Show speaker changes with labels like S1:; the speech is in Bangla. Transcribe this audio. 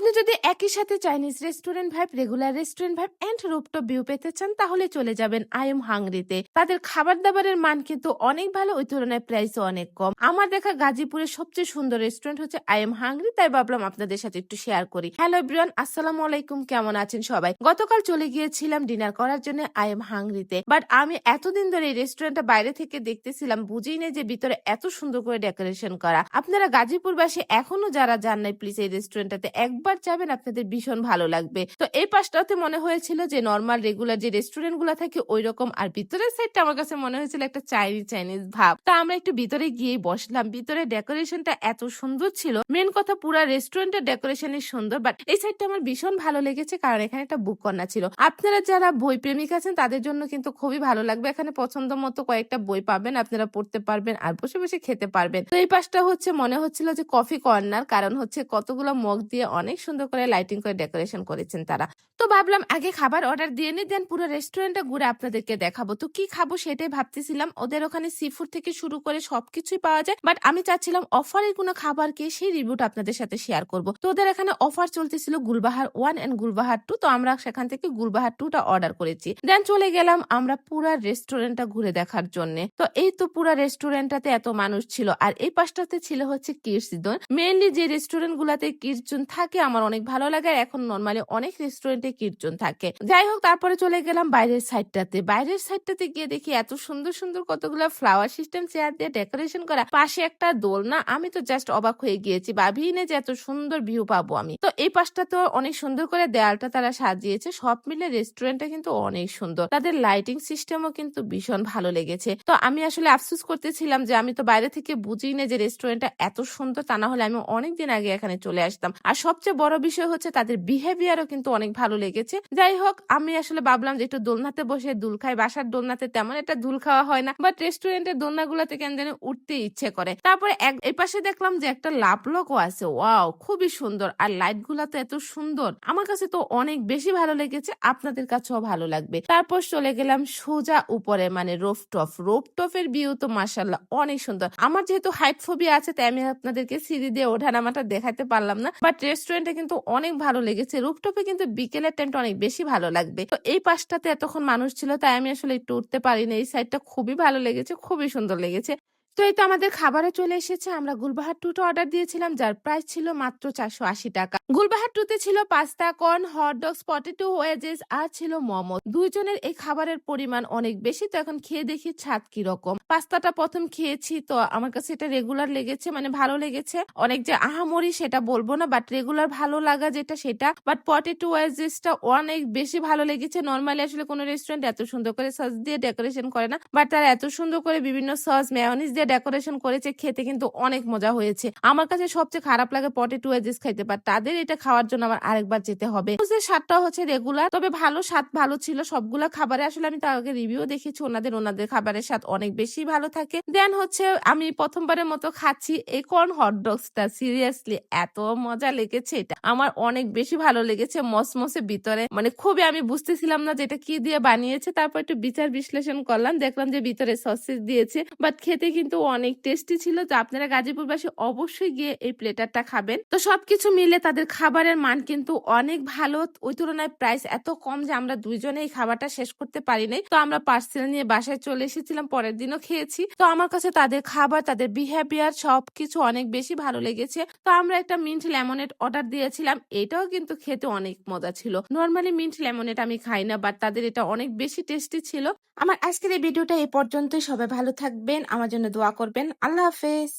S1: আপনি যদি একই সাথে Chinese restaurant vibe, regular restaurant vibe and rooftop view পেতে চান, তাহলে চলে যাবেন আই এম হাংরিতে। তাদের খাবার দাবারের মান কিন্তু অনেক ভালো, ওই তুলনায় প্রাইসও অনেক কম। আমার দেখা গাজীপুরের সবচেয়ে সুন্দর রেস্টুরেন্ট হচ্ছে আই এম হাংরি, তাই ভাবলাম আপনাদের সাথে একটু শেয়ার করি। হ্যালো এভরিওয়ান আসসালামু আলাইকুম, কেমন আছেন সবাই? গতকাল চলে গিয়েছিলাম ডিনার করার জন্য আই এম হাংরিতে। বাট আমি এতদিন ধরে এই রেস্টুরেন্টটা বাইরে থেকে দেখতেছিলাম, বুঝেই নেই যে ভিতরে এত সুন্দর করে ডেকোরেশন করা। আপনারা গাজীপুরবাসী এখনও যারা যান নাই প্লিজ এই রেস্টুরেন্টটাতে একবার যাবেন, আপনাদের ভীষণ ভালো লাগবে। তো এই পাশটাতে মনে হয়েছিল যে নর্মাল রেগুলার যে রেস্টুরেন্টগুলা থাকে ওই রকম আর ভিতরের সাইডটা আমার কাছে মনে হয়েছিল একটা চাইনিজ চাইনিজ ভাব। তা আমরা একটু ভিতরে গিয়ে বসলাম। ভিতরে ডেকোরেশনটা এত সুন্দর ছিল। মেন কথা, পুরা রেস্টুরেন্টের ডেকোরেশনই সুন্দর বাট এই সাইডটা আমার ভীষণ ভালো লেগেছে, কারণ এখানে একটা বুক কর্নার ছিল। আপনারা যারা বই প্রেমিক আছেন, তাদের জন্য কিন্তু খুবই ভালো লাগবে। এখানে পছন্দ মতো কয়েকটা বই পাবেন, আপনারা পড়তে পারবেন আর বসে বসে খেতে পারবেন। তো এই পাশটা হচ্ছে, মনে হচ্ছিল যে কফি কর্নার কারণ হচ্ছে কতগুলো মগ দিয়ে অনেক সুন্দর করে লাইটিং করে ডেকোরেশন করেছেন তারা। তো ভাবলাম আগে খাবার অর্ডার দিয়ে নি দেন পুরো রেস্টুরেন্টটা ঘুরে আপনাদেরকে দেখাবো। তো কি খাব সেটাই ভাবতেছিলাম। ওদের ওখানে সি ফুড থেকে শুরু করে সবকিছুই পাওয়া যায় বাট আমি চাচ্ছিলাম অফারের কোনো খাবার খাবারকে সেই রিভিউটা আপনাদের সাথে শেয়ার করব। তো ওদের এখানে অফার চলতেছিল Gulbahar one and Gulbahar two তো আমরা সেখান থেকে গুলবাহার টুটা অর্ডার করেছি। দেন চলে গেলাম আমরা পুরা রেস্টুরেন্টটা ঘুরে দেখার জন্য। তো এই তো পুরা রেস্টুরেন্টটাতে এত মানুষ ছিল, আর এই পাশটাতে ছিল হচ্ছে কিডস জোন মেইনলি যে রেস্টুরেন্ট গুলাতে কিডস জোন থাকে আমার অনেক ভালো লাগে এখন নর্মালি অনেক রেস্টুরেন্টে কিডস জোন থাকে। যাই হোক, তারপরে চলে গেলাম বাইরের সাইডটাতে। বাইরের সাইডটাতে গিয়ে দেখি এত সুন্দর সুন্দর কতগুলো ফ্লাওয়ার সিস্টেম চেয়ার দিয়ে ডেকোরেশন করা। পাশে একটা দোলনা। আমি তো জাস্ট অবাক হয়ে গিয়েছি, ভাবিই না যে এত সুন্দর ভিউ পাবো আমি। তো এই পাশটা তো অনেক সুন্দর করে দেয়ালটা তারা সাজিয়েছে। সব মিলে রেস্টুরেন্টটা কিন্তু অনেক সুন্দর। তাদের লাইটিং সিস্টেমও কিন্তু ভীষণ ভালো লেগেছে। তো আমি আসলে আফসোস করতেছিলাম যে আমি তো বাইরে থেকে বুঝি না যে রেস্টুরেন্টটা এত সুন্দর, তা না হলে আমি অনেকদিন আগে এখানে চলে আসতাম। আর সবচেয়ে বড় বিষয় হচ্ছে তাদের বিহেভিয়ারও কিন্তু অনেক ভালো লেগেছে। যাই হোক, আমি আসলে ভাবলাম যে একটু দোলনাতে বসে দুল খাই। বাসার দোলনাতে তেমন একটা দুল খাওয়া হয় না বাট রেস্টুরেন্টের দোলনাগুলোতে কেন জানি উঠতে ইচ্ছে করে। তারপরে এই পাশে দেখলাম যে একটা লাভলকও আছে। ওয়াও খুবই সুন্দর। আর লাইটগুলা তো এত সুন্দর। আমার কাছে তো অনেক বেশি ভালো লেগেছে, আপনাদের কাছেও ভালো লাগবে। তারপর চলে গেলাম সোজা উপরে মানে রোফটপ এর ভিউ তো মাসাল্লাহ অনেক সুন্দর। আমার যেহেতু হাইট ফোবি আছে, তাই আমি আপনাদেরকে সিঁড়ি দিয়ে ওঠানামাটা দেখাতে পারলাম না। বাট রেস্টুরেন্টে কিন্তু অনেক ভালো লেগেছে। রুফটপে কিন্তু বিকেলের টাইমটা অনেক বেশি ভালো লাগবে। তো এই পাশটাতে এতক্ষণ মানুষ ছিল, তাই আমি আসলে একটু উঠতে পারিনি। এই সাইডটা খুবই ভালো লেগেছে, খুবই সুন্দর লেগেছে। তো এই তো আমাদের খাবারও চলে এসেছে। আমরা গুলবাহার টুটা অর্ডার দিয়েছিলাম, যার প্রাইস ছিল মাত্র চারশো আশি টাকা। গুলবাহার টুতে ছিল pasta corn hot dogs potato wedges আর ছিল মোমো। দুইজনের এই খাবারের পরিমাণ অনেক বেশি, তো এখন খেয়ে দেখি ছাদ কি রকম পাস্তাটা প্রথম খেয়েছি, তো আমার কাছে এটা রেগুলার লেগেছে মানে ভালো লেগেছে। অনেক যে আহামরি সেটা বলব না বাট রেগুলার ভালো লাগা যেটা সেটা। বাট পটেটো ওয়েজেসটা অনেক বেশি ভালো লেগেছে। নর্মালি আসলে কোনো রেস্টুরেন্ট এত সুন্দর করে সস দিয়ে ডেকোরেশন করে না বাট তারা এত সুন্দর করে বিভিন্ন সস মেয়নিজ দিয়ে ডেকোরেশন করেছে, খেতে কিন্তু অনেক মজা হয়েছে। আমার কাছে সবচেয়ে খারাপ লাগে পটেটো ওয়েজেস খাইতে পার তাদের এটা খাওয়ার জন্য আমার আরেকবার যেতে হবে। স্বাদটা হচ্ছে রেগুলার তবে ভালো স্বাদ ভালো ছিল। সবগুলা খাবারে আসলে আমি তার আগে রিভিউ দেখেছি, ওনাদের ওনাদের খাবারের স্বাদ অনেক বেশি ভালো থাকে। দেন হচ্ছে আমি প্রথমবারের মতো খাচ্ছি এই কর্ন হট ডগসটা সিরিয়াসলি এত মজা লেগেছে এটা। আমার অনেক বেশি ভালো লেগেছে মসমসে ভিতরে। মানে খুবই আমি বুঝতেছিলাম না যে এটা কি দিয়ে বানিয়েছে। তারপর একটু বিচার বিশ্লেষণ করলাম। দেখলাম যে ভিতরে সসেস দিয়েছে। বাট খেতে কিন্তু অনেক টেস্টি ছিল। তো আপনারা গাজীপুরবাসী অবশ্যই গিয়ে এই প্লেটারটা খাবেন। তো সবকিছু মিলে তাদের খাবারের মান কিন্তু অনেক ভালো। ওই তুলনায় প্রাইস এত কম যে আমরা দুইজনে এই খাবারটা শেষ করতে পারি নাই। তো আমরা পার্সেল নিয়ে বাসায় চলে এসেছিলাম। পরের দিনও খেয়েছি। তো আমার কাছে তাদের খাবার, তাদের বিহেভিয়ার সবকিছু অনেক বেশি ভালো লেগেছে। তো আমরা একটা মিন্ট লেমনেট অর্ডার দিয়েছিলাম। এটাও কিন্তু খেতে অনেক মজা ছিল। নর্মালি মিন্ট লেমনেট আমি খাই না বাট তাদের এটা অনেক বেশি টেস্টি ছিল। আমার আজকের এই ভিডিওটা এই পর্যন্তই। সবাই ভালো থাকবেন, আমার জন্য দোয়া করবেন। আল্লাহ হাফেজ।